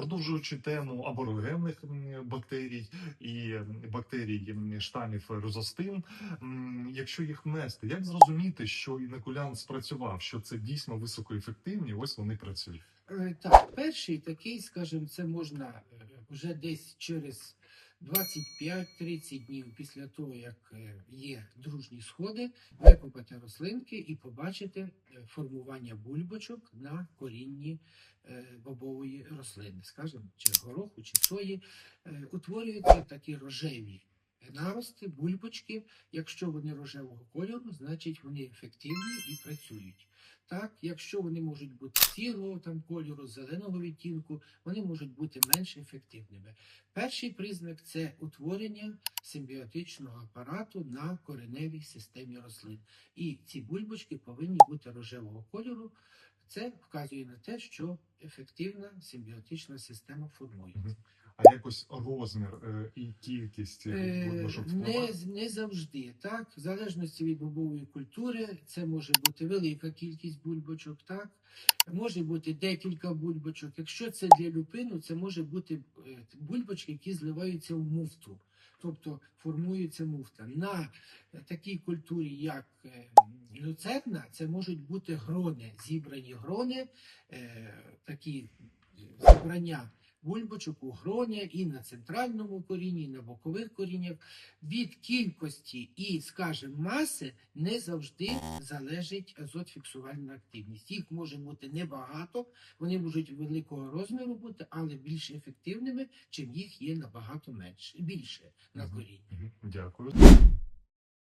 Продовжуючи тему аборогенних бактерій і бактерій штамів розостин, якщо їх внести, як зрозуміти, що інокулянт спрацював, що це дійсно високоефективні, ось вони працюють. Е, Так, перший такий, скажімо, це можна е, вже десь через 25-30 днів після того, як е, є дружні сходи, викопати рослинки і побачити е, формування бульбочок на корінні е, бобової рослини, скажімо, чи гороху, чи сої. Утворюються такі рожеві нарости, бульбочки. Якщо вони рожевого кольору, значить вони ефективні і працюють. Так, якщо вони можуть бути сірого там кольору, зеленого відтінку, вони можуть бути менш ефективними. Перший признак це утворення симбіотичного апарату на кореневій системі рослин. І ці бульбочки повинні бути рожевого кольору. Це вказує на те, що ефективна симбіотична система формується. А якось розмір е, і кількість е, Е, Не, не завжди, так. В залежності від бобової культури, це може бути велика кількість бульбочок, так. Може бути декілька бульбочок. Якщо це для люпину, це може бути е, бульбочки, які зливаються в муфту. Тобто формується муфта. На такій культурі, як люцерна, це можуть бути грони, зібрані грони, е, такі зібрання бульбочок у гроні і на центральному корінні, і на бокових коріннях. Від кількості і, скажімо, маси не завжди залежить азотфіксувальна активність. Їх може бути небагато, вони можуть великого розміру бути, але більш ефективними, чим їх є набагато менше, більше на корінні. Дякую.